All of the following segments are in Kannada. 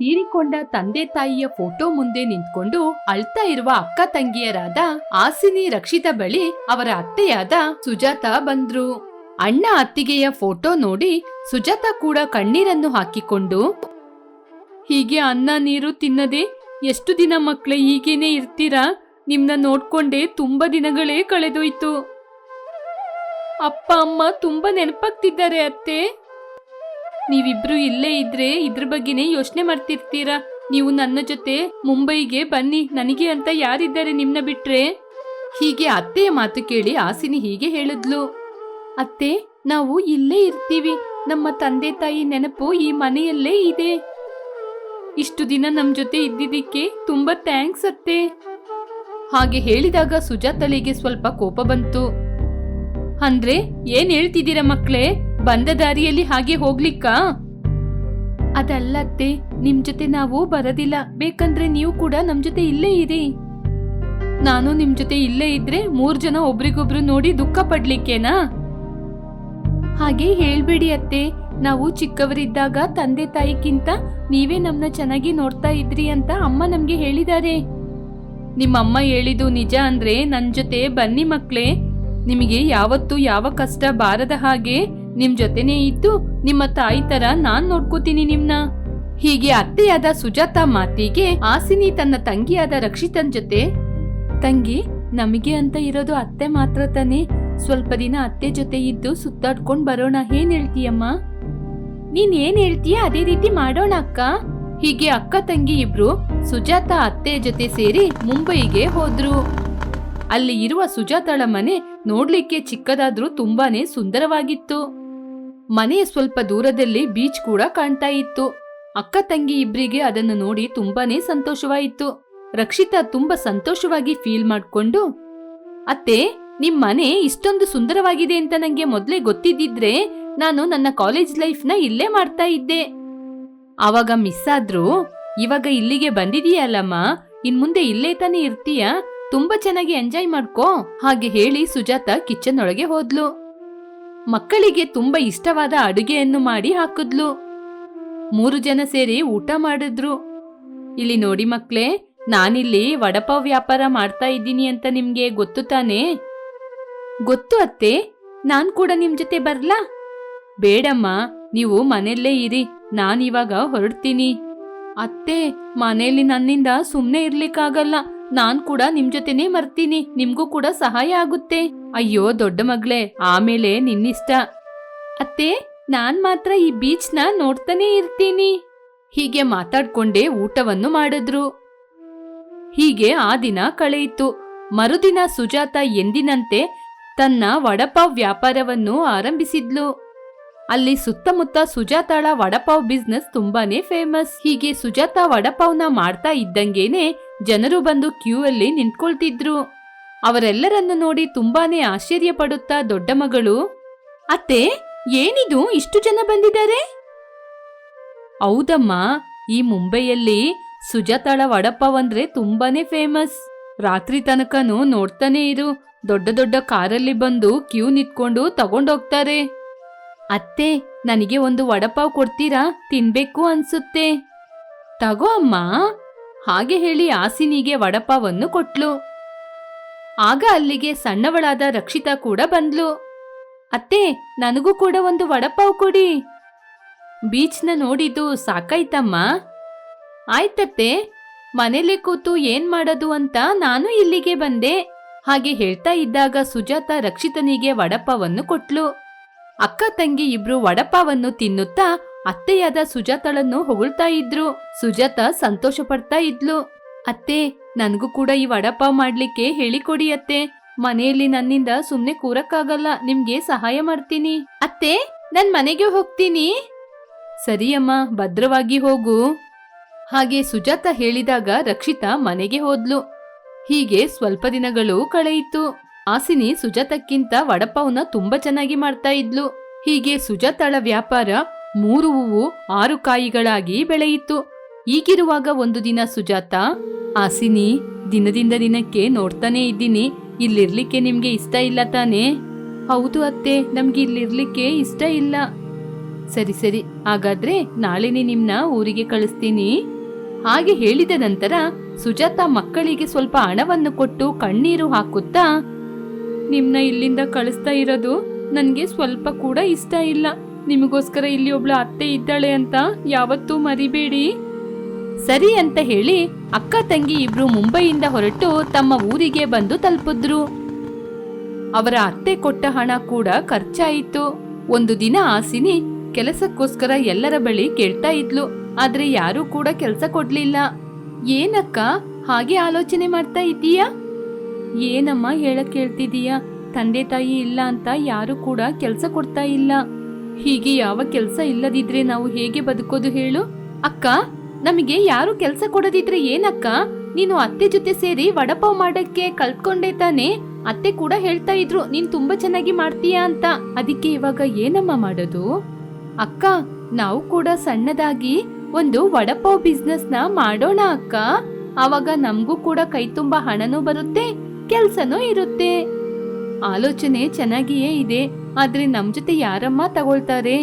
ತೀರಿಕೊಂಡ ತಂದೆ ತಾಯಿಯ ಫೋಟೋ ಮುಂದೆ ನಿಂತ್ಕೊಂಡು ಅಳ್ತಾ ಇರುವ ಅಕ್ಕ ತಂಗಿಯರಾದ ಆಸಿನಿ ರಕ್ಷಿತ ಬಳಿ ಅವರ ಅತ್ತೆಯಾದ ಸುಜಾತ ಬಂದ್ರು. ಅಣ್ಣ ಅತ್ತಿಗೆಯ ಫೋಟೋ ನೋಡಿ ಸುಜಾತ ಕೂಡ ಕಣ್ಣೀರನ್ನು ಹಾಕಿಕೊಂಡು, ಹೀಗೆ ಅನ್ನ ನೀರು ತಿನ್ನದೆ ಎಷ್ಟು ದಿನ ಮಕ್ಳೇ ಹೀಗೇನೆ ಇರ್ತೀರಾ? ನಿಮ್ನ ನೋಡ್ಕೊಂಡೆ ತುಂಬಾ ದಿನಗಳೇ ಕಳೆದೋಯ್ತು. ಅಪ್ಪ, ಅಮ್ಮ ತುಂಬಾ ನೆನಪಾಗ್ತಿದ್ದಾರೆ ಅತ್ತೆ. ನೀವಿಬ್ರು ಇಲ್ಲೇ ಇದ್ರೆ ಇದ್ರ ಬಗ್ಗೆನೇ ಯೋಚನೆ ಮಾಡ್ತಿರ್ತೀರಾ? ನೀವು ನನ್ನ ಜೊತೆ ಮುಂಬೈಗೆ ಬನ್ನಿ. ನನಗೆ ಅಂತ ಯಾರಿದ್ದಾರೆ ನಿಮ್ನ ಬಿಟ್ರೆ? ಹೀಗೆ ಅತ್ತೆಯ ಮಾತು ಕೇಳಿ ಆಸಿನಿ ಹೀಗೆ ಹೇಳಿದ್ಲು. ಅತ್ತೆ, ನಾವು ಇಲ್ಲೇ ಇರ್ತೀವಿ. ನಮ್ಮ ತಂದೆ ತಾಯಿ ನೆನಪು ಈ ಮನೆಯಲ್ಲೇ ಇದೆ. ಇಷ್ಟು ದಿನ ನಮ್ ಜೊತೆ ಇದ್ದಿದ್ದಕ್ಕೆ ತುಂಬಾ ಥ್ಯಾಂಕ್ಸ್ ಅತ್ತೆ. ಹಾಗೆ ಹೇಳಿದಾಗ ಸುಜಾತಳಿಗೆ ಸ್ವಲ್ಪ ಕೋಪ ಬಂತು. ಅಂದ್ರೆ ಏನ್ ಹೇಳ್ತಿದ್ದೀರಾ ಮಕ್ಳೇ? ಬಂದ ದಾರಿಯಲ್ಲಿ ಹಾಗೆ ಹೋಗ್ಲಿಕ್ಕಾ? ಅದಲ್ಲತ್ತೆ ನಿಮ್ ಜೊತೆ ನಾವು ಬರೋದಿಲ್ಲ. ಬೇಕಂದ್ರೆ ನೀವು ಕೂಡ ನಮ್ ಜೊತೆ ಇಲ್ಲೇ ಇರಿ. ನಾನು ನಿಮ್ ಜೊತೆ ಇಲ್ಲೇ ಇದ್ರೆ ಮೂರ್ ಜನ ಒಬ್ರಿಗೊಬ್ರು ನೋಡಿ ದುಃಖ ಪಡ್ಲಿಕ್ಕೇನಾ? ಹಾಗೆ ಹೇಳ್ಬೇಡಿ ಅತ್ತೆ, ನಾವು ಚಿಕ್ಕವರಿದ್ದಾಗ ತಂದೆ ತಾಯಿಗಿಂತ ನೀವೇ ನಮ್ನ ಚೆನ್ನಾಗಿ ನೋಡ್ತಾ ಇದ್ರಿ ಅಂತ ಅಮ್ಮ ನಮ್ಗೆ ಹೇಳಿದ್ದಾರೆ ನಿಮ್ಮಮ್ಮ ಹೇಳಿದ್ದು ನಿಜ ಅಂದ್ರೆ ನನ್ ಜೊತೆ ಬನ್ನಿ ಮಕ್ಳೇ. ನಿಮಗೆ ಯಾವತ್ತು ಯಾವ ಕಷ್ಟ ಬಾರದ ಹಾಗೆ ನಿಮ್ ಜೊತೆನೇ ಇದ್ದು ನಿಮ್ಮ ತಾಯಿ ತರ ನಾನ್ ನೋಡ್ಕೋತೀನಿ ನಿಮ್ನ. ಹೀಗೆ ಅತ್ತೆಯಾದ ಸುಜಾತ ಮಾತಿಗೆ ಆಸಿನಿ ತನ್ನ ತಂಗಿಯಾದ ರಕ್ಷಿತನ್ ಜೊತೆ, ತಂಗಿ, ನಮಗೆ ಅಂತ ಇರೋದು ಅತ್ತೆ ಮಾತ್ರ ತಾನೆ. ಸ್ವಲ್ಪ ದಿನ ಅತ್ತೆ ಜೊತೆ ಇದ್ದು ಸುತ್ತಾಡ್ಕೊಂಡ್ ಬರೋಣ, ಏನ್ ಹೇಳ್ತೀಯಮ್ಮ? ನೀನ್ ಏನ್ ಹೇಳ್ತೀಯ? ಅದೇ ರೀತಿ ಮಾಡೋಣ ಅಕ್ಕ. ಹೀಗೆ ಅಕ್ಕ ತಂಗಿ ಇಬ್ರು ಸುಜಾತ ಅತ್ತೆ ಜೊತೆ ಸೇರಿ ಮುಂಬೈಗೆ ಹೋದ್ರು. ಅಲ್ಲಿ ಇರುವ ಸುಜಾತಳ ಮನೆ ನೋಡ್ಲಿಕ್ಕೆ ಚಿಕ್ಕದಾದ್ರೂ ತುಂಬಾನೇ ಸುಂದರವಾಗಿತ್ತು. ಮನೆಯ ಸ್ವಲ್ಪ ದೂರದಲ್ಲಿ ಬೀಚ್ ಕೂಡ ಕಾಣ್ತಾ ಇತ್ತು. ಅಕ್ಕ ತಂಗಿ ಇಬ್ಬರಿಗೆ ಅದನ್ನು ನೋಡಿ ತುಂಬಾನೇ ಸಂತೋಷವಾಯಿತು. ರಕ್ಷಿತಾ ತುಂಬಾ ಸಂತೋಷವಾಗಿ ಫೀಲ್ ಮಾಡ್ಕೊಂಡು, ಅತ್ತೆ, ನಿಮ್ ಮನೆ ಇಷ್ಟೊಂದು ಸುಂದರವಾಗಿದೆ ಅಂತ ನಂಗೆ ಮೊದ್ಲೇ ಗೊತ್ತಿದ್ದಿದ್ರೆ ನಾನು ನನ್ನ ಕಾಲೇಜ್ ಲೈಫ್ನ ಇಲ್ಲೇ ಮಾಡ್ತಾ ಇದ್ದೆ. ಆವಾಗ ಮಿಸ್ ಆದ್ರು, ಇವಾಗ ಇಲ್ಲಿಗೆ ಬಂದಿದೀಯಲ್ಲಮ್ಮ? ಇನ್ ಮುಂದೆ ಇಲ್ಲೇ ತಾನೇ ಇರ್ತೀಯ? ತುಂಬಾ ಚೆನ್ನಾಗಿ ಎಂಜಾಯ್ ಮಾಡ್ಕೋ, ಹಾಗೆ ಹೇಳಿ ಸುಜಾತ ಕಿಚನ್ ಒಳಗೆ ಹೋದ್ಲು. ಮಕ್ಕಳಿಗೆ ತುಂಬಾ ಇಷ್ಟವಾದ ಅಡುಗೆಯನ್ನು ಮಾಡಿ ಹಾಕಿದ್ಲು. ಮೂರು ಜನ ಸೇರಿ ಊಟ ಮಾಡಿದ್ರು. ಇಲ್ಲಿ ನೋಡಿ ಮಕ್ಕಳೇ ನಾನಿಲ್ಲಿ ವಡಪಾವ್ ವ್ಯಾಪಾರ ಮಾಡ್ತಾ ಇದ್ದೀನಿ ಅಂತ ನಿಮ್ಗೆ ಗೊತ್ತು ತಾನೇ? ಗೊತ್ತು ಅತ್ತೆ, ನಾನ್ ಕೂಡ ನಿಮ್ ಜೊತೆ ಬರ್ಲಾ? ಬೇಡಮ್ಮ, ನೀವು ಮನೆಯಲ್ಲೇ ಇರಿ ನಾನಿವಾಗ ಹೊರಡ್ತೀನಿ. ಅತ್ತೆ, ಮನೆಯಲ್ಲಿ ನನ್ನಿಂದ ಸುಮ್ಮನೆ ಇರ್ಲಿಕ್ಕಾಗಲ್ಲ, ನಾನ್ ಕೂಡ ನಿಮ್ ಜೊತೆನೇ ಮರ್ತೀನಿ, ನಿಮ್ಗೂ ಕೂಡ ಸಹಾಯ ಆಗುತ್ತೆ. ಅಯ್ಯೋ ದೊಡ್ಡ ಮಗಳೇ, ಆಮೇಲೆ ನಿನ್ನಿಷ್ಟ. ಅತ್ತೆ, ನಾನ್ ಮಾತ್ರ ಈ ಬೀಚ್ನ ನೋಡ್ತಾನೆ ಇರ್ತೀನಿ. ಹೀಗೆ ಮಾತಾಡ್ಕೊಂಡೇ ಊಟವನ್ನು ಮಾಡಿದ್ರು. ಹೀಗೆ ಆ ದಿನ ಕಳೆಯಿತು. ಮರುದಿನ ಸುಜಾತ ಎಂದಿನಂತೆ ತನ್ನ ವಡಪಾವ್ ವ್ಯಾಪಾರವನ್ನು ಆರಂಭಿಸಿದ್ಲು. ಅಲ್ಲಿ ಸುತ್ತಮುತ್ತ ಸುಜಾತಾಳ ವಡಪಾವ್ ಬಿಸ್ನೆಸ್ ತುಂಬಾನೇ ಫೇಮಸ್. ಹೀಗೆ ಸುಜಾತ ವಡಪಾವ್ನ ಮಾಡ್ತಾ ಇದ್ದಂಗೆನೆ ಜನರು ಬಂದು ಕ್ಯೂ ಅಲ್ಲಿ ನಿಂತ್ಕೊಳ್ತಿದ್ರು. ಅವರೆಲ್ಲರನ್ನು ನೋಡಿ ತುಂಬಾನೇ ಆಶ್ಚರ್ಯ ಪಡುತ್ತಾ ದೊಡ್ಡ ಮಗಳು, ಅತ್ತೆ, ಏನಿದು? ಇಷ್ಟು ಜನ ಬಂದಿದ್ದಾರೆ? ಹೌದಮ್ಮ, ಈ ಮುಂಬೈಯಲ್ಲಿ ಸುಜಾತಾಳ ವಡಪಾವ್ ಅಂದ್ರೆ ತುಂಬಾನೇ ಫೇಮಸ್. ರಾತ್ರಿ ತನಕನೂ ನೋಡ್ತಾನೆ ಇರು. ದೊಡ್ಡ ದೊಡ್ಡ ಕಾರಲ್ಲಿ ಬಂದು ಕ್ಯೂ ನಿಂತ್ಕೊಂಡು ತಗೊಂಡೋಗ್ತಾರೆ. ಅತ್ತೆ, ನನಗೆ ಒಂದು ವಡಪಾವ್ ಕೊಡ್ತೀರಾ? ತಿನ್ಬೇಕು ಅನ್ಸುತ್ತೆ. ತಗೋ ಅಮ್ಮ. ಹಾಗೆ ಹೇಳಿ ಆಸಿನಿಗೆ ವಡಪಾವನ್ನು ಕೊಟ್ಲು. ಆಗ ಅಲ್ಲಿಗೆ ಸಣ್ಣವಳಾದ ರಕ್ಷಿತಾ ಕೂಡ ಬಂದ್ಲು. ಅತ್ತೆ, ನನಗೂ ಕೂಡ ಒಂದು ವಡಪಾವ್ ಕೊಡಿ. ಬೀಚ್ನ ನೋಡಿದ್ದು ಸಾಕಾಯ್ತಮ್ಮ. ಆಯ್ತತ್ತೆ ಮನೇಲೆ ಕೂತು ಏನ್ ಮಾಡೋದು ಅಂತ ನಾನು ಇಲ್ಲಿಗೆ ಬಂದೆ. ಹಾಗೆ ಹೇಳ್ತಾ ಇದ್ದಾಗ ಸುಜಾತ ರಕ್ಷಿತನಿಗೆ ವಡಪಾವನ್ನು ಕೊಟ್ಲು. ಅಕ್ಕ ತಂಗಿ ಇಬ್ರು ವಡಪಾವನ್ನು ತಿನ್ನುತ್ತಾ ಅತ್ತೆಯಾದ ಸುಜಾತಳನ್ನು ಹೊಗಳ್ತಾ ಇದ್ರು. ಸುಜಾತ ಸಂತೋಷ ಪಡ್ತಾ ಇದ್ಲು. ಅತ್ತೆ, ನನಗೂ ಕೂಡ ಈ ವಡಪಾವ್ ಮಾಡ್ಲಿಕ್ಕೆ ಹೇಳಿಕೊಡಿ ಅತ್ತೆ. ಮನೆಯಲ್ಲಿ ನನ್ನಿಂದ ಸುಮ್ನೆ ಕೂರಕ್ಕಾಗಲ್ಲ, ನಿಮ್ಗೆ ಸಹಾಯ ಮಾಡ್ತೀನಿ. ಅತ್ತೆ, ನನ್ ಮನೆಗೆ ಹೋಗ್ತೀನಿ. ಸರಿಯಮ್ಮ, ಭದ್ರವಾಗಿ ಹೋಗು. ಹಾಗೆ ಸುಜಾತ ಹೇಳಿದಾಗ ರಕ್ಷಿತಾ ಮನೆಗೆ ಹೋದ್ಲು. ಹೀಗೆ ಸ್ವಲ್ಪ ದಿನಗಳು ಕಳೆಯಿತು. ಆಸಿನಿ ಸುಜಾತಕ್ಕಿಂತ ವಡಪಾವ್ನ ತುಂಬಾ ಚೆನ್ನಾಗಿ ಮಾಡ್ತಾ ಇದ್ಲು. ಹೀಗೆ ಸುಜಾತಳ ವ್ಯಾಪಾರ ಮೂರು ಹೂವು, ಆರು ಕಾಯಿಗಳಾಗಿ ಬೆಳೆಯಿತು. ಈಗಿರುವಾಗ ಒಂದು ದಿನ ಸುಜಾತ, ಆಸಿನಿ, ದಿನದಿಂದ ದಿನಕ್ಕೆ ನೋಡ್ತಾನೆ ಇದ್ದೀನಿ. ಇಲ್ಲಿರ್ಲಿಕ್ಕೆ ನಿಮ್ಗೆ ಇಷ್ಟ ಇಲ್ಲ ತಾನೇ? ಹೌದು ಅತ್ತೆ, ನಮ್ಗೆ ಇಲ್ಲಿರ್ಲಿಕ್ಕೆ ಇಷ್ಟ ಇಲ್ಲ. ಸರಿ ಸರಿ. ಹಾಗಾದ್ರೆ ನಾಳೆನೆ ನಿಮ್ನ ಊರಿಗೆ ಕಳಿಸ್ತೀನಿ. ಹಾಗೆ ಹೇಳಿದ ನಂತರ ಸುಜಾತ ಮಕ್ಕಳಿಗೆ ಸ್ವಲ್ಪ ಹಣವನ್ನು ಕೊಟ್ಟು ಕಣ್ಣೀರು ಹಾಕುತ್ತಾ, ನಿಮ್ನ ಇಲ್ಲಿಂದ ಕಳಿಸ್ತಾ ಇರೋದು ನನ್ಗೆ ಸ್ವಲ್ಪ ಕೂಡ ಇಷ್ಟ ಇಲ್ಲ. ನಿಮಗೋಸ್ಕರ ಇಲ್ಲಿ ಒಬ್ಳು ಅತ್ತೆ ಇದ್ದಾಳೆ ಅಂತ ಯಾವತ್ತೂ ಮರಿಬೇಡಿ. ಸರಿ ಅಂತ ಹೇಳಿ ಅಕ್ಕ ತಂಗಿ ಇಬ್ರು ಮುಂಬೈಯಿಂದ ಹೊರಟು ತಮ್ಮ ಊರಿಗೆ ಬಂದು ತಲುಪಿದ್ರು. ಅವರ ಅತ್ತೆ ಕೊಟ್ಟ ಹಣ ಕೂಡ ಖರ್ಚಾಯಿತು. ಒಂದು ದಿನ ಆಸಿನಿ ಕೆಲಸಕ್ಕೋಸ್ಕರ ಎಲ್ಲರ ಬಳಿ ಕೇಳ್ತಾ ಇದ್ಲು. ಆದ್ರೆ ಯಾರೂ ಕೂಡ ಕೆಲಸ ಕೊಡ್ಲಿಲ್ಲ. ಏನಕ್ಕ ಹಾಗೆ ಆಲೋಚನೆ ಮಾಡ್ತಾ ಇದ್ದೀಯಾ? ಏನಮ್ಮ ಹೇಳಕ್ ಕೇಳ್ತಿದೀಯಾ ತಂದೆ ತಾಯಿ ಇಲ್ಲ ಅಂತ ಯಾರು ಕೂಡ ಕೆಲಸ ಕೊಡ್ತಾ ಇಲ್ಲ. ಹೀಗೆ ಯಾವ ಕೆಲಸ ಇಲ್ಲದಿದ್ರೆ ನಾವು ಹೇಗೆ ಬದುಕೋದು ಹೇಳು? ಅಕ್ಕ? ನಮಗೆ ಯಾರು ಕೆಲಸ ಕೊಡದಿದ್ರೆ ಏನಕ್ಕ? ನೀನು ಅತ್ತೆ ಜೊತೆ ಸೇರಿ ವಡಪಾವ್ ಮಾಡಕ್ಕೆ ಕಲ್ತ್ಕೊಂಡೆ ತಾನೆ. ಅತ್ತೆ ಕೂಡ ಹೇಳ್ತಾ ಇದ್ರು, ನೀನ್ ತುಂಬಾ ಚೆನ್ನಾಗಿ ಮಾಡ್ತೀಯಾ ಅಂತ. ಅದಕ್ಕೆ ಇವಾಗ ಏನಮ್ಮ ಮಾಡೋದು? ಅಕ್ಕ, ನಾವು ಕೂಡ ಸಣ್ಣದಾಗಿ ಒಂದು ವಡಪಾವ್ ಬಿಸ್ನೆಸ್ನ ಮಾಡೋಣ ಅಕ್ಕ. ಅವಾಗ ನಮಗೂ ಕೂಡ ಕೈ ತುಂಬಾ ಹಣನೂ ಬರುತ್ತೆ, ಕೆಲ್ಸನೂ ಇರುತ್ತೆ. ಆಲೋಚನೆ ಚೆನ್ನಾಗಿಯೇ ಇದೆ, ಆದ್ರೆ ನಮ್ ಜೊತೆ ಯಾರಮ್ಮ ತಗೊಳ್ತಾರೆ?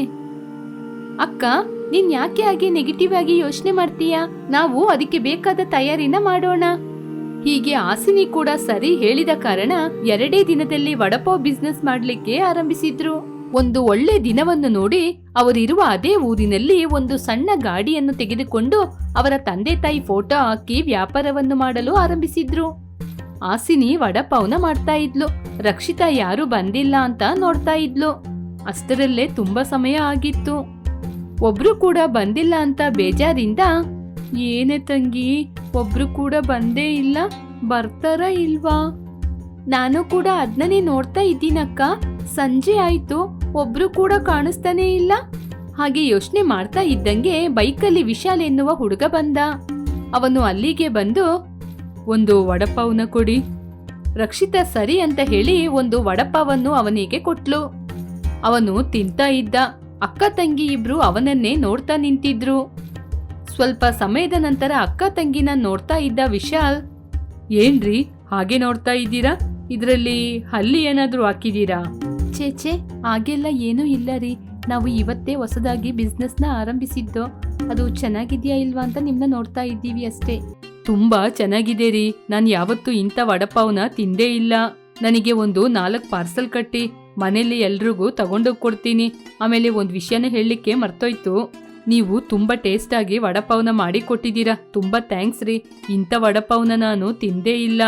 ಅಕ್ಕ ನೀನ್ ಯಾಕೆ ಹಾಗೆ ನೆಗೆಟಿವ್ ಆಗಿ ಯೋಚನೆ ಮಾಡ್ತೀಯಾ? ನಾವು ಅದಕ್ಕೆ ಬೇಕಾದ ತಯಾರಿನ ಮಾಡೋಣ. ಹೀಗೆ ಆಸಿನಿ ಕೂಡ ಸರಿ ಹೇಳಿದ ಕಾರಣ ಎರಡೇ ದಿನದಲ್ಲಿ ವಡಪಾವ್ ಬಿಸ್ನೆಸ್ ಮಾಡ್ಲಿಕ್ಕೆ ಆರಂಭಿಸಿದ್ರು. ಒಂದು ಒಳ್ಳೆ ದಿನವನ್ನು ನೋಡಿ ಅವರಿರುವ ಅದೇ ಊರಿನಲ್ಲಿ ಒಂದು ಸಣ್ಣ ಗಾಡಿಯನ್ನು ತೆಗೆದುಕೊಂಡು ಅವರ ತಂದೆ ತಾಯಿ ಫೋಟೋ ಹಾಕಿ ವ್ಯಾಪಾರವನ್ನು ಮಾಡಲು ಆರಂಭಿಸಿದ್ರು. ಆಸಿನಿ ವಡಪಾವ್ನ ಮಾಡ್ತಾ ಇದ್ಲು. ರಕ್ಷಿತಾ ಯಾರು ಬಂದಿಲ್ಲ ಅಂತ ನೋಡ್ತಾ ಇದ್ಲು. ಅಷ್ಟರಲ್ಲೇ ತುಂಬಾ ಸಮಯ ಆಗಿತ್ತು. ಒಬ್ರು ಕೂಡ ಬಂದಿಲ್ಲ ಅಂತ ಬೇಜಾರಿಂದ, ಏನೇ ತಂಗಿ, ಒಬ್ರು ಕೂಡ ಬಂದೇ ಇಲ್ಲ, ಬರ್ತಾರ ಇಲ್ವಾ? ನಾನು ಕೂಡ ಅದನ್ನೇ ನೋಡ್ತಾ ಇದ್ದೀನಕ್ಕ, ಸಂಜೆ ಆಯ್ತು, ಒಬ್ರು ಕೂಡ ಕಾಣಿಸ್ತಾನೇ ಇಲ್ಲ. ಹಾಗೆ ಯೋಚನೆ ಮಾಡ್ತಾ ಇದ್ದಂಗೆ ಬೈಕಲ್ಲಿ ವಿಶಾಲ್ ಎನ್ನುವ ಹುಡುಗ ಬಂದ. ಅವನು ಅಲ್ಲಿಗೆ ಬಂದು, ಒಂದು ವಡಪಾವ್ನ ಕೊಡಿ. ರಕ್ಷಿತಾ ಸರಿ ಅಂತ ಹೇಳಿ ಒಂದು ವಡಪಾವನ್ನು ಅವನಿಗೆ ಕೊಟ್ಲು. ಅವನು ತಿಂತಾ ಇದ್ದ. ಅಕ್ಕ ತಂಗಿ ಇಬ್ರು ಅವನನ್ನೇ ನೋಡ್ತಾ ನಿಂತಿದ್ರು. ಸ್ವಲ್ಪ ಸಮಯದ ನಂತರ ಅಕ್ಕ ತಂಗಿನ ನೋಡ್ತಾ ಇದ್ದ ವಿಶಾಲ್ ಏನ್ರಿ ಹಾಗೆ ನೋಡ್ತಾ ಇದ್ದೀರಾ? ಇದರಲ್ಲಿ ಹಲ್ಲಿ ಏನಾದರೂ ಹಾಕಿದೀರಾ ಛೇ ಛೇ ಹಾಗೆಲ್ಲ ಏನೂ ಇಲ್ಲ ರೀ ನಾವು ಇವತ್ತೇ ಹೊಸದಾಗಿ ಬಿಸ್ನೆಸ್ನ ಆರಂಭಿಸಿದ್ದು. ಅದು ಚೆನ್ನಾಗಿದ್ಯಾ ಇಲ್ವಾ ಅಂತ ನಿಮ್ನ ನೋಡ್ತಾ ಇದ್ದೀವಿ ಅಷ್ಟೇ. ತುಂಬಾ ಚೆನ್ನಾಗಿದೆ ರೀ ನಾನು ಯಾವತ್ತೂ ಇಂಥ ವಡಪಾವ್ನ ತಿಂದೇ ಇಲ್ಲ. ನನಗೆ ಒಂದು ನಾಲ್ಕು ಪಾರ್ಸಲ್ ಕಟ್ಟಿ ಮನೇಲಿ ಎಲ್ರಿಗೂ ತಗೊಂಡೋಗಿ ಕೊಡ್ತೀನಿ. ಆಮೇಲೆ ಒಂದು ವಿಷಯನ ಹೇಳಲಿಕ್ಕೆ ಮರ್ತೋಯ್ತು. ನೀವು ತುಂಬ ಟೇಸ್ಟಾಗಿ ವಡಪಾವ್ನ ಮಾಡಿ ಕೊಟ್ಟಿದ್ದೀರಾ. ತುಂಬ ಥ್ಯಾಂಕ್ಸ್ ರೀ. ಇಂಥ ವಡಪಾವ್ನ ನಾನು ತಿಂದೇ ಇಲ್ಲ.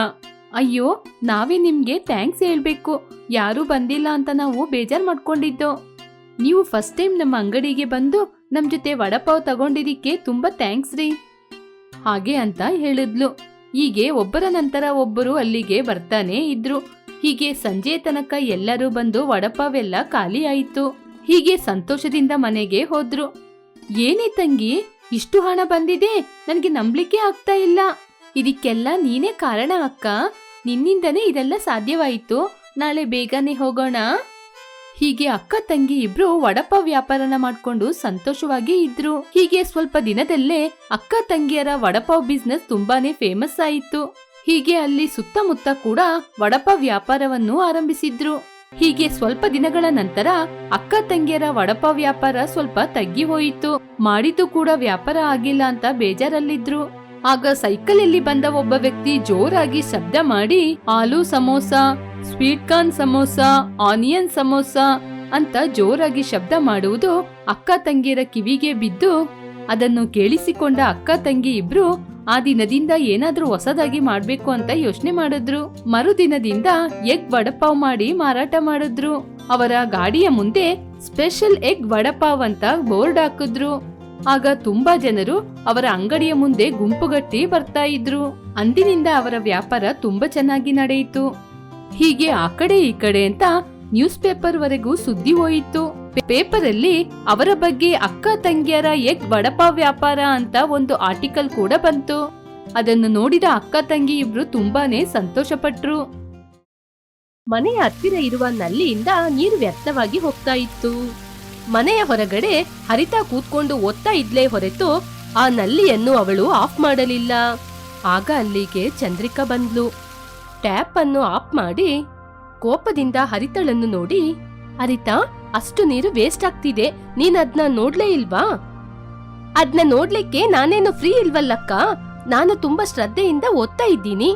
ಅಯ್ಯೋ, ನಾವೇ ನಿಮಗೆ ಥ್ಯಾಂಕ್ಸ್ ಹೇಳಬೇಕು. ಯಾರೂ ಬಂದಿಲ್ಲ ಅಂತ ನಾವು ಬೇಜಾರ್ ಮಾಡ್ಕೊಂಡಿದ್ದೋ. ನೀವು ಫಸ್ಟ್ ಟೈಮ್ ನಮ್ಮ ಅಂಗಡಿಗೆ ಬಂದು ನಮ್ಮ ಜೊತೆ ವಡಪಾವ್ ತಗೊಂಡಿದ್ದಕ್ಕೆ ತುಂಬಾ ಥ್ಯಾಂಕ್ಸ್ ರೀ. ಹಾಗೆ ಅಂತ ಹೇಳಿದ್ಲು. ಹೀಗೆ ಒಬ್ಬರ ನಂತರ ಒಬ್ಬರು ಅಲ್ಲಿಗೆ ಬರ್ತಾನೆ ಇದ್ರು. ಹೀಗೆ ಸಂಜೆ ತನಕ ಎಲ್ಲರೂ ಬಂದು ವಡಪಾವೆಲ್ಲ ಖಾಲಿಯಾಯಿತು ಹೀಗೆ ಸಂತೋಷದಿಂದ ಮನೆಗೆ ಹೋದ್ರು. ಏನೇ ತಂಗಿ, ಇಷ್ಟು ಹಣ ಬಂದಿದೆ, ನನಗೆ ನಂಬ್ಲಿಕ್ಕೆ ಆಗ್ತಾ ಇಲ್ಲ. ಇದಕ್ಕೆಲ್ಲ ನೀನೇ ಕಾರಣ ಅಕ್ಕ. ನಿನ್ನಿಂದನೇ ಇದೆಲ್ಲ ಸಾಧ್ಯವಾಯಿತು. ನಾಳೆ ಬೇಗನೆ ಹೋಗೋಣ. ಹೀಗೆ ಅಕ್ಕ ತಂಗಿ ಇಬ್ರು ವಡಪಾವ್ ವ್ಯಾಪಾರನ ಮಾಡ್ಕೊಂಡು ಸಂತೋಷವಾಗಿ ಇದ್ರು. ಹೀಗೆ ಸ್ವಲ್ಪ ದಿನದಲ್ಲೇ ಅಕ್ಕ ತಂಗಿಯರ ವಡಪಾವ್ ಬಿಸ್ನೆಸ್ ತುಂಬಾನೇ ಫೇಮಸ್ ಆಯಿತು. ಹೀಗೆ ಅಲ್ಲಿ ಸುತ್ತಮುತ್ತ ಕೂಡ ವಡಪ ವ್ಯಾಪಾರವನ್ನು ಆರಂಭಿಸಿದ್ರು. ಹೀಗೆ ಸ್ವಲ್ಪ ದಿನಗಳ ನಂತರ ಅಕ್ಕ ತಂಗಿಯರ ವಡಪ ವ್ಯಾಪಾರ ಸ್ವಲ್ಪ ತಗ್ಗಿ ಹೋಯಿತು. ಮಾಡಿದ್ದು ಕೂಡ ವ್ಯಾಪಾರ ಆಗಿಲ್ಲ ಅಂತ ಬೇಜಾರಲ್ಲಿದ್ರು. ಆಗ ಸೈಕಲಲ್ಲಿ ಬಂದ ಒಬ್ಬ ವ್ಯಕ್ತಿ ಜೋರಾಗಿ ಶಬ್ದ ಮಾಡಿ aloo samosa, sweet corn samosa, onion samosa ಅಂತ ಜೋರಾಗಿ ಶಬ್ದ ಮಾಡುವುದು ಅಕ್ಕ ತಂಗಿಯರ ಕಿವಿಗೆ ಬಿದ್ದು, ಅದನ್ನು ಕೇಳಿಸಿಕೊಂಡ ಅಕ್ಕ ತಂಗಿ ಇಬ್ರು ಆ ದಿನದಿಂದ ಏನಾದರೂ ಹೊಸದಾಗಿ ಮಾಡ್ಬೇಕು ಅಂತ ಯೋಚನೆ ಮಾಡಿದ್ರು. ಮರುದಿನದಿಂದ ಎಗ್ ವಡಪಾವ್ ಮಾಡಿ ಮಾರಾಟ ಮಾಡಿದ್ರು. ಅವರ ಗಾಡಿಯ ಮುಂದೆ ಸ್ಪೆಷಲ್ ಎಗ್ ವಡಪಾವ್ ಅಂತ ಬೋರ್ಡ್ ಹಾಕಿದ್ರು. ಆಗ ತುಂಬಾ ಜನರು ಅವರ ಅಂಗಡಿಯ ಮುಂದೆ ಗುಂಪುಗಟ್ಟಿ ಬರ್ತಾ ಇದ್ರು. ಅಂದಿನಿಂದ ಅವರ ವ್ಯಾಪಾರ ತುಂಬಾ ಚೆನ್ನಾಗಿ ನಡೆಯಿತು. ಹೀಗೆ ಆ ಕಡೆ ಈ ಕಡೆ ಅಂತ ನ್ಯೂಸ್ ಪೇಪರ್ ವರೆಗೂ ಸುದ್ದಿ ಹೋಯಿತು. ಪೇಪರ್ ಅಲ್ಲಿ ಅವರ ಬಗ್ಗೆ ಅಕ್ಕ ತಂಗಿಯರ ಎಗ್ ವಡಪಾವ್ ವ್ಯಾಪಾರ ಅಂತ ಒಂದು ಆರ್ಟಿಕಲ್ ಕೂಡ ಬಂತು. ಅದನ್ನು ನೋಡಿದ ಅಕ್ಕ ತಂಗಿ ಇಬ್ರು ತುಂಬಾನೇ ಸಂತೋಷಪಟ್ರು. ಮನೆಯ ಹತ್ತಿರ ಇರುವ ನಲ್ಲಿಯಿಂದ ನೀರು ವ್ಯರ್ಥವಾಗಿ ಹೋಗ್ತಾ ಇತ್ತು. ಮನೆಯ ಹೊರಗಡೆ ಹರಿತಾ ಕೂತ್ಕೊಂಡು ಓದ್ತಾ ಇದ್ಲೇ ಹೊರತು ಆ ನಲ್ಲಿಯನ್ನು ಅವಳು ಆಫ್ ಮಾಡಲಿಲ್ಲ. ಆಗ ಅಲ್ಲಿಗೆ ಚಂದ್ರಿಕಾ ಬಂದ್ಲು. ಟ್ಯಾಪ್ ಅನ್ನು ಆಫ್ ಮಾಡಿ ಕೋಪದಿಂದ ಹರಿತಳನ್ನು ನೋಡಿ ಹರಿತಾ ಅಷ್ಟು ನೀರು ವೇಸ್ಟ್ ಆಗ್ತಿದೆ. ನೀನ್ ಅದ್ನ ನೋಡ್ಲೇ ಇಲ್ವಾ? ಅದ್ನ ನೋಡ್ಲಿಕ್ಕೆ ನಾನೇನು ಫ್ರೀ ಇಲ್ವಲ್ಲಕ್ಕ? ನಾನು ತುಂಬಾ ಶ್ರದ್ಧೆಯಿಂದ ಓದ್ತಾ ಇದ್ದೀನಿ.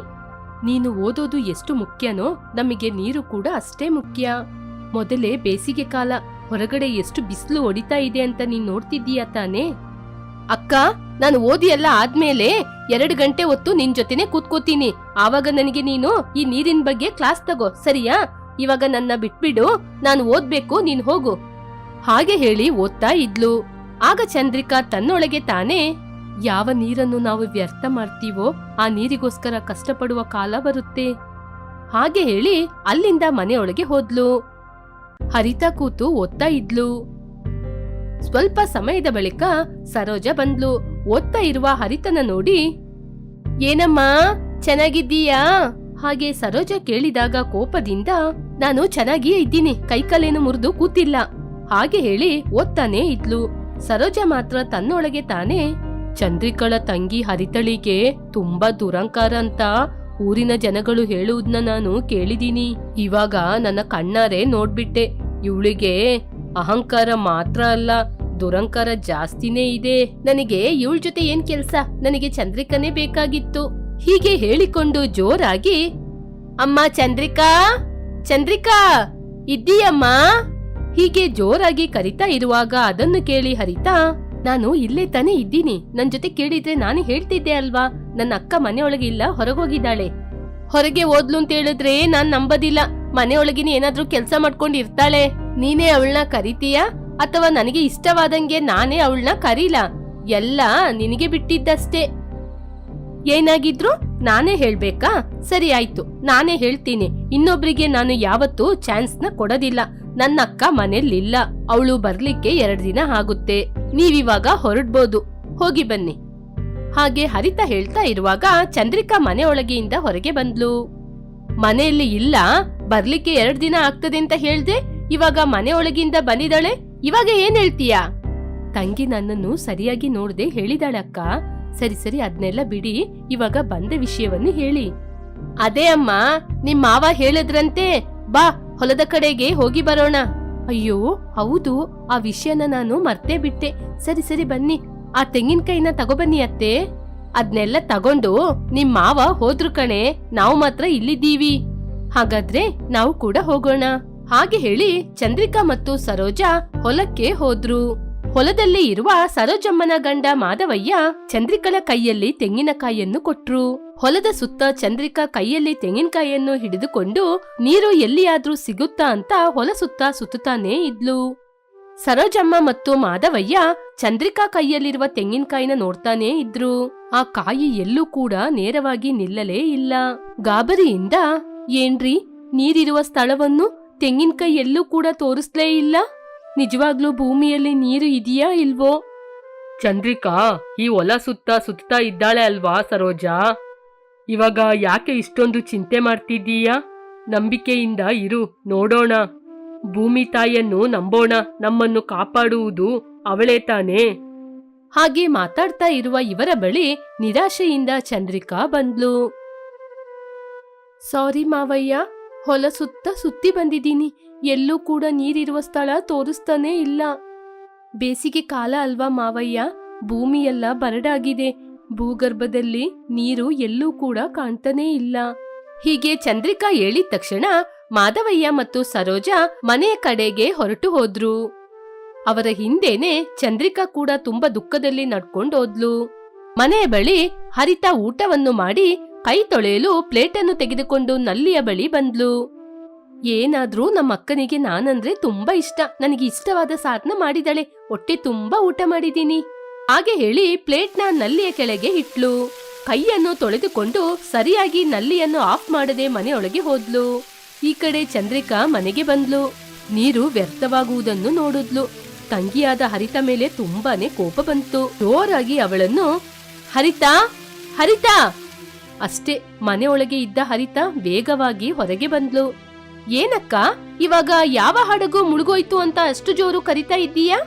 ನೀನು ಓದೋದು ಎಷ್ಟು ಮುಖ್ಯನೋ, ನಮಗೆ ನೀರು ಕೂಡ ಅಷ್ಟೇ ಮುಖ್ಯ. ಮೊದಲೇ ಬೇಸಿಗೆ ಕಾಲ, ಹೊರಗಡೆ ಎಷ್ಟು ಬಿಸಿಲು ಹೊಡಿತಾ ಇದೆ ಅಂತ ನೀನ್ ನೋಡ್ತಿದ್ದೀಯಾ ತಾನೇ? ಅಕ್ಕ, ನಾನು ಓದಿ ಎಲ್ಲ ಆದ್ಮೇಲೆ ಎರಡು ಗಂಟೆ ಹೊತ್ತು ನಿನ್ ಜೊತೆನೆ ಕೂತ್ಕೋತೀನಿ. ಆವಾಗ ನನಗೆ ನೀನು ಈ ನೀರಿನ ಬಗ್ಗೆ ಕ್ಲಾಸ್ ತಗೋ, ಸರಿಯಾ? ಇವಾಗ ನನ್ನ ಬಿಟ್ಬಿಡು, ನಾನು ಓದ್ಬೇಕು, ನೀನ್ ಹೋಗು. ಹಾಗೆ ಹೇಳಿ ಓದ್ತಾ ಇದ್ಲು. ಆಗ ಚಂದ್ರಿಕಾ ತನ್ನೊಳಗೆ ತಾನೇ, ಯಾವ ನೀರನ್ನು ನಾವು ವ್ಯರ್ಥ ಮಾಡ್ತೀವೋ, ಆ ನೀರಿಗೋಸ್ಕರ ಕಷ್ಟಪಡುವ ಕಾಲ ಬರುತ್ತೆ. ಹಾಗೆ ಹೇಳಿ ಅಲ್ಲಿಂದ ಮನೆಯೊಳಗೆ ಹೋದ್ಲು. ಹರಿತಾ ಕೂತು ಓದ್ತಾ ಇದ್ಲು. ಸ್ವಲ್ಪ ಸಮಯದ ಬಳಿಕ ಸರೋಜ ಬಂದ್ಲು. ಓದ್ತಾ ಇರುವ ಹರಿತನ ನೋಡಿ, ಏನಮ್ಮ, ಚೆನ್ನಾಗಿದ್ದೀಯಾ? ಹಾಗೆ ಸರೋಜ ಕೇಳಿದಾಗ ಕೋಪದಿಂದ, ನಾನು ಚೆನ್ನಾಗಿಯೇ ಇದ್ದೀನಿ, ಕೈಕಾಲೇನು ಮುರಿದು ಕೂತಿಲ್ಲ. ಹಾಗೆ ಹೇಳಿ ಓದ್ತಾನೆ ಇದ್ಲು. ಸರೋಜ ಮಾತ್ರ ತನ್ನೊಳಗೆ ತಾನೇ, ಚಂದ್ರಿಕಳ ತಂಗಿ ಹರಿತಳಿಗೆ ತುಂಬಾ ದುರಂಕಾರ ಅಂತ ಊರಿನ ಜನಗಳು ಹೇಳುವುದನ್ನ ನಾನು ಕೇಳಿದೀನಿ. ಇವಾಗ ನನ್ನ ಕಣ್ಣಾರೆ ನೋಡ್ಬಿಟ್ಟೆ. ಇವಳಿಗೆ ಅಹಂಕಾರ ಮಾತ್ರ ಅಲ್ಲ, ದುರಂಕಾರ ಜಾಸ್ತಿನೇ ಇದೆ. ನನಗೆ ಇವಳ ಜೊತೆ ಏನ್ ಕೆಲ್ಸ? ನನಗೆ ಚಂದ್ರಿಕನೇ ಬೇಕಾಗಿತ್ತು. ಹೀಗೆ ಹೇಳಿಕೊಂಡು ಜೋರಾಗಿ, ಅಮ್ಮ, ಚಂದ್ರಿಕಾ? ಚಂದ್ರಿಕಾ? ಇದ್ದೀಯಮ್ಮ? ಹೀಗೆ ಜೋರಾಗಿ ಕರಿತಾ ಇರುವಾಗ ಅದನ್ನು ಕೇಳಿ ಹರಿತಾ, ನಾನು ಇಲ್ಲೇ ತಾನೇ ಇದ್ದೀನಿ. ನನ್ ಜೊತೆ ಕೇಳಿದ್ರೆ ನಾನು ಹೇಳ್ತಿದ್ದೆ ಅಲ್ವಾ? ನನ್ನ ಅಕ್ಕ ಮನೆಯೊಳಗೆ ಇಲ್ಲ, ಹೊರಗೋಗಿದ್ದಾಳೆ. ಹೊರಗೆ ಓದ್ಲು ಅಂತ ಹೇಳಿದ್ರೆ ನಾನ್ ನಂಬದಿಲ್ಲ. ಮನೆಯೊಳಗಿನ ಏನಾದ್ರೂ ಕೆಲ್ಸ ಮಾಡ್ಕೊಂಡು ಇರ್ತಾಳೆ ನೀನೇ ಅವಳನ್ನ ಕರಿತೀಯಾ? ಅಥವಾ ನನಗೆ ಇಷ್ಟವಾದಂಗೆ ನಾನೇ ಅವಳನ್ನ ಕರೀಲ? ಎಲ್ಲ ನಿನಗೆ ಬಿಟ್ಟಿದ್ದಷ್ಟೇ. ಏನಾಗಿದ್ರು ನಾನೇ ಹೇಳ್ಬೇಕಾ? ಸರಿ ಆಯ್ತು, ನಾನೇ ಹೇಳ್ತೀನಿ. ಇನ್ನೊಬ್ರಿಗೆ ನಾನು ಯಾವತ್ತೂ ಚಾನ್ಸ್ನ ಕೊಡೋದಿಲ್ಲ. ನನ್ನ ಅಕ್ಕ ಮನೆಯಲ್ಲಿಲ್ಲ. ಅವಳು ಬರ್ಲಿಕ್ಕೆ ಎರಡ್ ದಿನ ಆಗುತ್ತೆ. ನೀವಿವಾಗ ಹೊರಡ್ಬೋದು. ಹೋಗಿ ಬನ್ನಿ. ಹಾಗೆ ಹರಿತ ಹೇಳ್ತಾ ಇರುವಾಗ ಚಂದ್ರಿಕಾ ಮನೆಯೊಳಗೆಯಿಂದ ಹೊರಗೆ ಬಂದ್ಲು. ಮನೆಯಲ್ಲಿ ಇಲ್ಲ, ಬರ್ಲಿಕ್ಕೆ ಎರಡ್ ದಿನ ಆಗ್ತದೆ ಅಂತ ಹೇಳ್ದೆ? ಇವಾಗ ಮನೆಯೊಳಗಿಂದ ಬಂದಿದ್ದಾಳೆ? ಇವಾಗ ಏನ್ ಹೇಳ್ತೀಯಾ? ತಂಗಿ ನನ್ನನ್ನು ಸರಿಯಾಗಿ ನೋಡದೆ ಹೇಳಿದಾಳಕ್ಕ ಸರಿ ಸರಿ ಅದನ್ನೆಲ್ಲ ಬಿಡಿ. ಇವಾಗ ಬಂದ ವಿಷಯವನ್ನು ಹೇಳಿ. ಅದೇ ಅಮ್ಮ, ನಿಮ್ ಮಾವ ಹೇಳಿದ್ರಂತೆ. ಬಾ, ಹೊಲದ ಕಡೆಗೆ ಹೋಗಿ ಬರೋಣ. ಅಯ್ಯೋ, ಹೌದು, ಆ ವಿಷಯನ ನಾನು ಮರ್ತೇ ಬಿಟ್ಟೆ. ಸರಿ ಸರಿ, ಬನ್ನಿ. ಆ ತೆಂಗಿನಕಾಯಿನ ತಗೊಬನ್ನಿ ಅತ್ತೆ. ಅದ್ನೆಲ್ಲ ತಗೊಂಡು ನಿಮ್ ಮಾವ ಹೋದ್ರು ಕಣೆ. ನಾವು ಮಾತ್ರ ಇಲ್ಲಿದ್ದೀವಿ. ಹಾಗಾದ್ರೆ ನಾವು ಕೂಡ ಹೋಗೋಣ. ಹಾಗೆ ಹೇಳಿ ಚಂದ್ರಿಕಾ ಮತ್ತು ಸರೋಜಾ ಹೊಲಕ್ಕೆ ಹೋದ್ರು. ಹೊಲದಲ್ಲಿ ಇರುವ ಸರೋಜಮ್ಮನ ಗಂಡ ಮಾಧವಯ್ಯ ಚಂದ್ರಿಕಳ ಕೈಯಲ್ಲಿ ತೆಂಗಿನಕಾಯಿಯನ್ನು ಕೊಟ್ರು. ಹೊಲದ ಸುತ್ತ ಚಂದ್ರಿಕಾ ಕೈಯಲ್ಲಿ ತೆಂಗಿನಕಾಯಿಯನ್ನು ಹಿಡಿದುಕೊಂಡು ನೀರು ಎಲ್ಲಿಯಾದ್ರೂ ಸಿಗುತ್ತಾ ಅಂತ ಹೊಲ ಸುತ್ತ ಸುತ್ತಾನೇ ಇದ್ಲು. ಸರೋಜಮ್ಮ ಮತ್ತು ಮಾಧವಯ್ಯ ಚಂದ್ರಿಕಾ ಕೈಯಲ್ಲಿರುವ ತೆಂಗಿನಕಾಯಿನ ನೋಡ್ತಾನೇ ಇದ್ರು. ಆ ಕಾಯಿ ಎಲ್ಲೂ ಕೂಡ ನೇರವಾಗಿ ನಿಲ್ಲಲೇ ಇಲ್ಲ. ಗಾಬರಿಯಿಂದ, ಏನ್ರಿ, ನೀರಿರುವ ಸ್ಥಳವನ್ನು ತೆಂಗಿನಕಾಯಿ ಎಲ್ಲೂ ಕೂಡ ತೋರಿಸ್ಲೇ ಇಲ್ಲ? ನಿಜವಾಗ್ಲೂ ಭೂಮಿಯಲ್ಲಿ ನೀರು ಇದೆಯಾ ಇಲ್ವೋ? ಚಂದ್ರಿಕಾ ಈ ಹೊಲ ಸುತ್ತ ಸುತ್ತಾ ಇದ್ದಾಳೆ ಅಲ್ವಾ ಸರೋಜಾ? ಇವಾಗ ಯಾಕೆ ಇಷ್ಟೊಂದು ಚಿಂತೆ ಮಾಡ್ತಿದ್ದೀಯಾ? ನಂಬಿಕೆಯಿಂದ ಇರು ನೋಡೋಣ. ಭೂಮಿ ತಾಯಿಯನ್ನು ನಂಬೋಣ ನಮ್ಮನ್ನು ಕಾಪಾಡುವುದು ಅವಳೇ ತಾನೇ. ಹಾಗೆ ಮಾತಾಡ್ತಾ ಇರುವ ಇವರ ಬಳಿ ನಿರಾಶೆಯಿಂದ ಚಂದ್ರಿಕಾ ಬಂದ್ಲು. ಸಾರಿ ಮಾವಯ್ಯ ಹೊಲ ಸುತ್ತ ಸುತ್ತಿ ಬಂದಿದ್ದೀನಿ. ಎಲ್ಲೂ ಕೂಡ ನೀರಿರುವ ಸ್ಥಳ ತೋರಿಸ್ತಾನೇ ಇಲ್ಲ. ಬೇಸಿಗೆ ಕಾಲ ಅಲ್ವಾ ಮಾವಯ್ಯ? ಭೂಮಿಯೆಲ್ಲ ಬರಡಾಗಿದೆ. ಭೂಗರ್ಭದಲ್ಲಿ ನೀರು ಎಲ್ಲೂ ಕೂಡ ಕಾಣ್ತಾನೇ ಇಲ್ಲ. ಹೀಗೆ ಚಂದ್ರಿಕಾ ಹೇಳಿದ ತಕ್ಷಣ ಮಾಧವಯ್ಯ ಮತ್ತು ಸರೋಜಾ ಮನೆಯ ಕಡೆಗೆ ಹೊರಟು ಹೋದ್ರು. ಅವರ ಹಿಂದೆನೆ ಚಂದ್ರಿಕಾ ಕೂಡ ತುಂಬಾ ದುಃಖದಲ್ಲಿ ನಡ್ಕೊಂಡು ಹೋದ್ಲು ಮನೆಯ ಬಳಿ ಹರಿತ ಊಟವನ್ನು ಮಾಡಿ ಕೈ ತೊಳೆಯಲು ಪ್ಲೇಟನ್ನು ತೆಗೆದುಕೊಂಡು ನಲ್ಲಿಯ ಬಳಿ ಬಂದ್ಲು. ಏನಾದ್ರೂ ನಮ್ಮ ಅಕ್ಕನಿಗೆ ನಾನಂದ್ರೆ ತುಂಬಾ ಇಷ್ಟ. ನನಗೆ ಇಷ್ಟವಾದ ಸಾಧನ ಮಾಡಿದಾಳೆ. ಹೊಟ್ಟೆ ತುಂಬಾ ಊಟ ಮಾಡಿದೀನಿ ಹಾಗೆ ಹೇಳಿ ಪ್ಲೇಟ್ನ ನಲ್ಲಿಯ ಕೆಳಗೆ ಇಟ್ಲು. ಕೈಯನ್ನು ತೊಳೆದುಕೊಂಡು ಸರಿಯಾಗಿ ನಲ್ಲಿಯನ್ನು ಆಫ್ ಮಾಡದೆ ಮನೆಯೊಳಗೆ ಹೋದ್ಲು. ಈ ಕಡೆ ಚಂದ್ರಿಕಾ ಮನೆಗೆ ಬಂದ್ಲು. ನೀರು ವ್ಯರ್ಥವಾಗುವುದನ್ನು ನೋಡಿದ್ಲು. ತಂಗಿಯಾದ ಹರಿತ ಮೇಲೆ ತುಂಬಾನೇ ಕೋಪ ಬಂತು. ಜೋರಾಗಿ ಅವಳನ್ನು, ಹರಿತಾ ಹರಿತಾ! ಅಷ್ಟೇ ಮನೆಯೊಳಗೆ ಇದ್ದ ಹರಿತ ವೇಗವಾಗಿ ಹೊರಗೆ ಬಂದ್ಲು. ಏನಕ್ಕ, ಇವಾಗ ಯಾವ ಹಡಗು ಮುಳುಗೋಯ್ತು ಅಂತ ಅಷ್ಟು ಜೋರು ಕರಿತಾ ಇದ್ದೀಯಾ?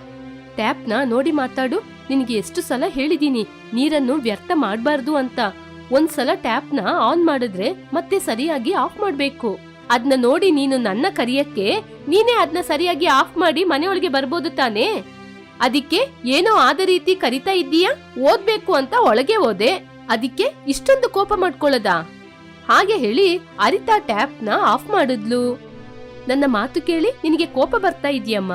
ಟ್ಯಾಪ್ನ ನೋಡಿ ಮಾತಾಡು, ನಿನಗೆ ಎಷ್ಟು ಸಲ ಹೇಳಿದೀನಿ, ನೀರನ್ನು ವ್ಯರ್ಥ ಮಾಡಬಾರ್ದು ಅಂತ. ಒಂದ್ಸಲ ಟ್ಯಾಪ್ನ ಆನ್ ಮಾಡಿದ್ರೆ ಮತ್ತೆ ಸರಿಯಾಗಿ ಆಫ್ ಮಾಡಬೇಕು. ಅದನ್ನ ನೋಡಿ ನೀನು ನನ್ನ ಕರಿಯಕ್ಕೆ, ನೀನೇ ಅದನ್ನ ಸರಿಯಾಗಿ ಆಫ್ ಮಾಡಿ ಮನೆಯೊಳಗೆ ಬರ್ಬೋದು ತಾನೇ? ಅದಕ್ಕೆ ಏನೋ ಆದ ರೀತಿ ಕರಿತಾ ಇದ್ದೀಯಾ? ಓದ್ಬೇಕು ಅಂತ ಒಳಗೆ ಹೋದೆ. ಅದಕ್ಕೆ ಇಷ್ಟೊಂದು ಕೋಪ ಮಾಡ್ಕೊಳ್ಳದ? ಹಾಗೆ ಹೇಳಿ ಅರಿತಾ ಟ್ಯಾಪ್ನ ಆಫ್ ಮಾಡಿದ್ಲು. ನನ್ನ ಮಾತು ಕೇಳಿ ನಿನಗೆ ಕೋಪ ಬರ್ತಾ ಇದೆಯಮ್ಮ?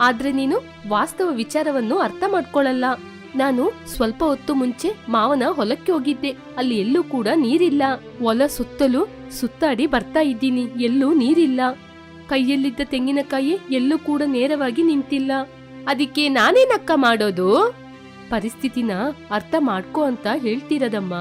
ಆದ್ರೆ ನೀನು ವಾಸ್ತವ ವಿಚಾರವನ್ನು ಅರ್ಥ ಮಾಡ್ಕೊಳ್ಳಲ್ಲ. ನಾನು ಸ್ವಲ್ಪ ಹೊತ್ತು ಮುಂಚೆ ಮಾವನ ಹೊಲಕ್ಕೆ ಹೋಗಿದ್ದೆ. ಅಲ್ಲಿ ಎಲ್ಲೂ ಕೂಡ ನೀರಿಲ್ಲ. ಹೊಲ ಸುತ್ತಲೂ ಸುತ್ತಾಡಿ ಬರ್ತಾ ಇದ್ದೀನಿ. ಎಲ್ಲೂ ನೀರಿಲ್ಲ. ಕೈಯಲ್ಲಿದ್ದ ತೆಂಗಿನಕಾಯಿ ಎಲ್ಲೂ ಕೂಡ ನೇರವಾಗಿ ನಿಂತಿಲ್ಲ. ಅದಕ್ಕೆ ನಾನೇನಕ್ಕ ಮಾಡೋದು? ಪರಿಸ್ಥಿತಿನ ಅರ್ಥ ಮಾಡ್ಕೋ ಅಂತ ಹೇಳ್ತಿರದಮ್ಮ.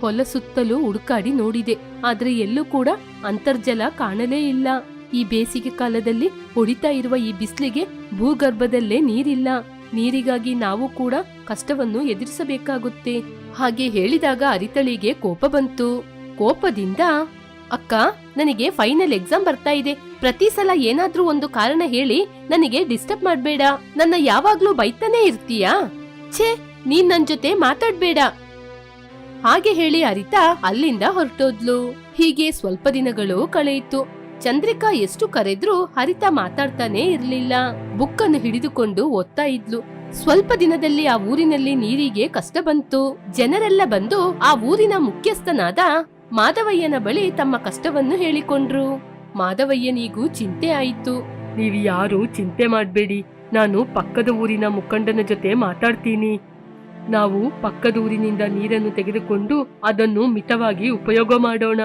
ಹೊಲ ಸುತ್ತಲೂ ಹುಡುಕಾಡಿ ನೋಡಿದೆ. ಆದ್ರೆ ಎಲ್ಲೂ ಕೂಡ ಅಂತರ್ಜಲ ಕಾಣಲೇ ಇಲ್ಲ. ಈ ಬೇಸಿಗೆ ಕಾಲದಲ್ಲಿ ಹೊಡಿತಾ ಇರುವ ಈ ಬಿಸಿಲಿಗೆ ಭೂಗರ್ಭದಲ್ಲೇ ನೀರಿಲ್ಲ. ನೀರಿಗಾಗಿ ನಾವು ಕೂಡ ಕಷ್ಟವನ್ನು ಎದುರಿಸಬೇಕಾಗುತ್ತೆ. ಹಾಗೆ ಹೇಳಿದಾಗ ಅರಿತಳಿಗೆ ಕೋಪ ಬಂತು. ಕೋಪದಿಂದ, ಅಕ್ಕ, ನನಗೆ ಫೈನಲ್ ಎಕ್ಸಾಮ್ ಬರ್ತಾ ಇದೆ. ಪ್ರತಿ ಸಲ ಏನಾದ್ರೂ ಒಂದು ಕಾರಣ ಹೇಳಿ ನನಗೆ ಡಿಸ್ಟರ್ಬ್ ಮಾಡ್ಬೇಡ. ನನ್ನ ಯಾವಾಗ್ಲೂ ಬೈತಾನೆ ಇರ್ತೀಯಾ? ಛೇ ನೀನ್ ನನ್ ಜೊತೆ ಮಾತಾಡ್ಬೇಡ. ಹಾಗೆ ಹೇಳಿ ಅರಿತಾ ಅಲ್ಲಿಂದ ಹೊರಟೋದ್ಲು. ಹೀಗೆ ಸ್ವಲ್ಪ ದಿನಗಳು ಕಳೆಯಿತು. ಚಂದ್ರಿಕಾ ಎಷ್ಟು ಕರೆದ್ರೂ ಹರಿತಾ ಮಾತಾಡ್ತಾನೆ ಇರ್ಲಿಲ್ಲ. ಬುಕ್ಕನ್ನು ಹಿಡಿದುಕೊಂಡು ಓದ್ತಾ ಇದ್ಲು. ಸ್ವಲ್ಪ ದಿನದಲ್ಲಿ ಆ ಊರಿನಲ್ಲಿ ನೀರಿಗೆ ಕಷ್ಟ ಬಂತು. ಜನರೆಲ್ಲ ಬಂದು ಆ ಊರಿನ ಮುಖ್ಯಸ್ಥನಾದ ಮಾಧವಯ್ಯನ ಬಳಿ ತಮ್ಮ ಕಷ್ಟವನ್ನು ಹೇಳಿಕೊಂಡ್ರು. ಮಾಧವಯ್ಯನಿಗೂ ಚಿಂತೆ ಆಯಿತು. ನೀವು ಯಾರು ಚಿಂತೆ ಮಾಡಬೇಡಿ. ನಾನು ಪಕ್ಕದ ಊರಿನ ಮುಖಂಡನ ಜೊತೆ ಮಾತಾಡ್ತೀನಿ. ನಾವು ಪಕ್ಕದ ಊರಿನಿಂದ ನೀರನ್ನು ತೆಗೆದುಕೊಂಡು ಅದನ್ನು ಮಿತವಾಗಿ ಉಪಯೋಗ ಮಾಡೋಣ.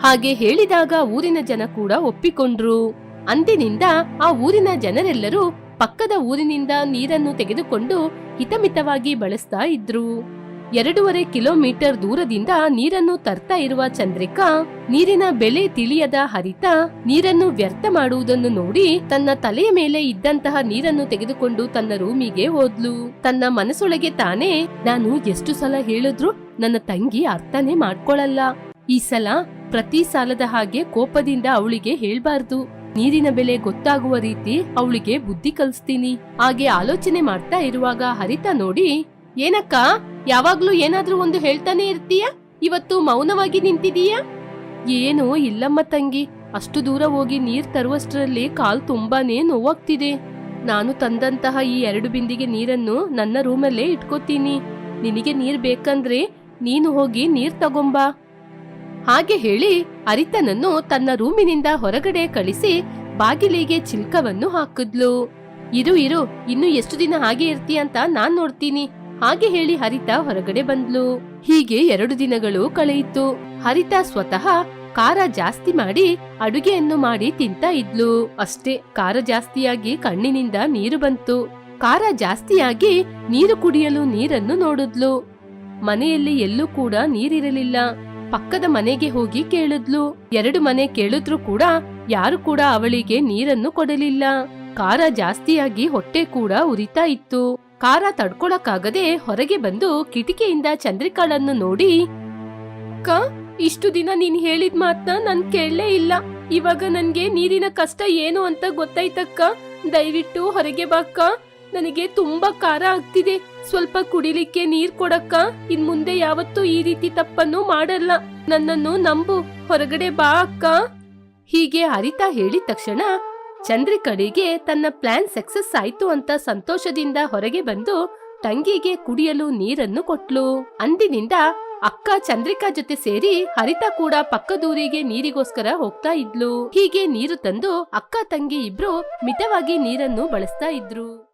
ಹಾಗೆ ಹೇಳಿದಾಗ ಊರಿನ ಜನ ಕೂಡ ಒಪ್ಪಿಕೊಂಡ್ರು. ಅಂದಿನಿಂದ ಆ ಊರಿನ ಜನರೆಲ್ಲರೂ ಪಕ್ಕದ ಊರಿನಿಂದ ನೀರನ್ನು ತೆಗೆದುಕೊಂಡು ಹಿತಮಿತವಾಗಿ ಬಳಸ್ತಾ ಇದ್ರು. ಎರಡೂವರೆ ಕಿಲೋಮೀಟರ್ ದೂರದಿಂದ ನೀರನ್ನು ತರ್ತಾ ಇರುವ ಚಂದ್ರಿಕಾ ನೀರಿನ ಬೆಲೆ ತಿಳಿಯದ ಹರಿತ ನೀರನ್ನು ವ್ಯರ್ಥ ಮಾಡುವುದನ್ನು ನೋಡಿ ತನ್ನ ತಲೆಯ ಮೇಲೆ ಇದ್ದಂತಹ ನೀರನ್ನು ತೆಗೆದುಕೊಂಡು ತನ್ನ ರೂಮಿಗೆ ಹೋದ್ಲು. ತನ್ನ ಮನಸ್ಸೊಳಗೆ ತಾನೇ, ನಾನು ಎಷ್ಟು ಸಲ ಹೇಳಿದ್ರು ನನ್ನ ತಂಗಿ ಅರ್ಥನೇ ಮಾಡ್ಕೊಳಲ್ಲ. ಈ ಸಲ ಪ್ರತಿ ಸಾಲದ ಹಾಗೆ ಕೋಪದಿಂದ ಅವಳಿಗೆ ಹೇಳ್ಬಾರ್ದು. ನೀರಿನ ಬೆಲೆ ಗೊತ್ತಾಗುವ ರೀತಿ ಅವಳಿಗೆ ಬುದ್ಧಿ ಕಲಿಸ್ತೀನಿ. ಹಾಗೆ ಆಲೋಚನೆ ಮಾಡ್ತಾ ಇರುವಾಗ ಹರಿತ ನೋಡಿ, ಏನಕ್ಕ ಯಾವಾಗ್ಲೂ ಏನಾದ್ರೂ ಒಂದು ಹೇಳ್ತಾನೆ ಇರ್ತೀಯ? ಇವತ್ತು ಮೌನವಾಗಿ ನಿಂತಿದೀಯಾ? ಏನೋ ಇಲ್ಲಮ್ಮ ತಂಗಿ, ಅಷ್ಟು ದೂರ ಹೋಗಿ ನೀರ್ ತರುವಷ್ಟರಲ್ಲಿ ಕಾಲ್ ತುಂಬಾನೇ ನೋವಾಗ್ತಿದೆ. ನಾನು ತಂದಂತಹ ಈ ಎರಡು ಬಿಂದಿಗೆ ನೀರನ್ನು ನನ್ನ ರೂಮಲ್ಲೇ ಇಟ್ಕೋತೀನಿ. ನಿನಗೆ ನೀರ್ ಬೇಕಂದ್ರೆ ನೀನು ಹೋಗಿ ನೀರ್ ತಗೊಂಬಾ. ಹಾಗೆ ಹೇಳಿ ಅರಿತನನ್ನು ತನ್ನ ರೂಮಿನಿಂದ ಹೊರಗಡೆ ಕಳಿಸಿ ಬಾಗಿಲಿಗೆ ಚಿಲ್ಕವನ್ನು ಹಾಕಿದ್ಲು. ಇರು ಇರು, ಇನ್ನು ಎಷ್ಟು ದಿನ ಹಾಗೆ ಇರ್ತೀಯ ಅಂತ ನಾನ್ ನೋಡ್ತೀನಿ. ಹಾಗೆ ಹೇಳಿ ಹರಿತ ಹೊರಗಡೆ ಬಂದ್ಲು. ಹೀಗೆ ಎರಡು ದಿನಗಳು ಕಳೆಯಿತು. ಹರಿತ ಸ್ವತಃ ಖಾರ ಜಾಸ್ತಿ ಮಾಡಿ ಅಡುಗೆಯನ್ನು ಮಾಡಿ ತಿಂತ ಇದ್ಲು. ಅಷ್ಟೇ ಖಾರ ಜಾಸ್ತಿಯಾಗಿ ಕಣ್ಣಿನಿಂದ ನೀರು ಬಂತು. ಖಾರ ಜಾಸ್ತಿಯಾಗಿ ನೀರು ಕುಡಿಯಲು ನೀರನ್ನು ನೋಡಿದ್ಲು. ಮನೆಯಲ್ಲಿ ಎಲ್ಲೂ ಕೂಡ ನೀರಿರಲಿಲ್ಲ. ಪಕ್ಕದ ಮನೆಗೆ ಹೋಗಿ ಕೇಳಿದ್ಲು. ಎರಡು ಮನೆ ಕೇಳಿದ್ರು ಕೂಡ ಯಾರು ಕೂಡ ಅವಳಿಗೆ ನೀರನ್ನು ಕೊಡಲಿಲ್ಲ. ಖಾರ ಜಾಸ್ತಿಯಾಗಿ ಹೊಟ್ಟೆ ಕೂಡ ಉರಿತಾ ಇತ್ತು. ಖಾರ ತಡ್ಕೊಳಕ್ಕಾಗದೆ ಹೊರಗೆ ಬಂದು ಕಿಟಿಕಿಯಿಂದ ಚಂದ್ರಿಕಾಳನ್ನು ನೋಡಿ, ಅಕ್ಕ, ಇಷ್ಟು ದಿನ ನೀನ್ ಹೇಳಿದ ಮಾತನ್ನ ನನ್ ಕೇಳಲೇ ಇಲ್ಲ. ಇವಾಗ ನನ್ಗೆ ನೀರಿನ ಕಷ್ಟ ಏನು ಅಂತ ಗೊತ್ತಾಯ್ತಕ್ಕ? ದಯವಿಟ್ಟು ಹೊರಗೆ ಬಾಕ್ಕ ನನಗೆ ತುಂಬಾ ಖಾರ ಆಗ್ತಿದೆ. ಸ್ವಲ್ಪ ಕುಡಿಲಿಕ್ಕೆ ನೀರ್ ಕೊಡಕ್ಕ. ಇನ್ ಮುಂದೆ ಯಾವತ್ತೂ ಈ ರೀತಿ ತಪ್ಪನ್ನು ಮಾಡಲ್ಲ. ನನ್ನನ್ನು ನಂಬು. ಹೊರಗಡೆ ಬಾ ಅಕ್ಕ. ಹೀಗೆ ಹರಿತಾ ಹೇಳಿದ ತಕ್ಷಣ ಚಂದ್ರಿಕಳಿಗೆ ತನ್ನ ಪ್ಲಾನ್ ಸಕ್ಸಸ್ ಆಯ್ತು ಅಂತ ಸಂತೋಷದಿಂದ ಹೊರಗೆ ಬಂದು ತಂಗಿಗೆ ಕುಡಿಯಲು ನೀರನ್ನು ಕೊಟ್ಲು. ಅಂದಿನಿಂದ ಅಕ್ಕ ಚಂದ್ರಿಕಾ ಜೊತೆ ಸೇರಿ ಹರಿತಾ ಕೂಡ ಪಕ್ಕದೂರಿಗೆ ನೀರಿಗೋಸ್ಕರ ಹೋಗ್ತಾ ಇದ್ಲು. ಹೀಗೆ ನೀರು ತಂದು ಅಕ್ಕ ತಂಗಿ ಇಬ್ರು ಮಿತವಾಗಿ ನೀರನ್ನು ಬಳಸ್ತಾ ಇದ್ರು.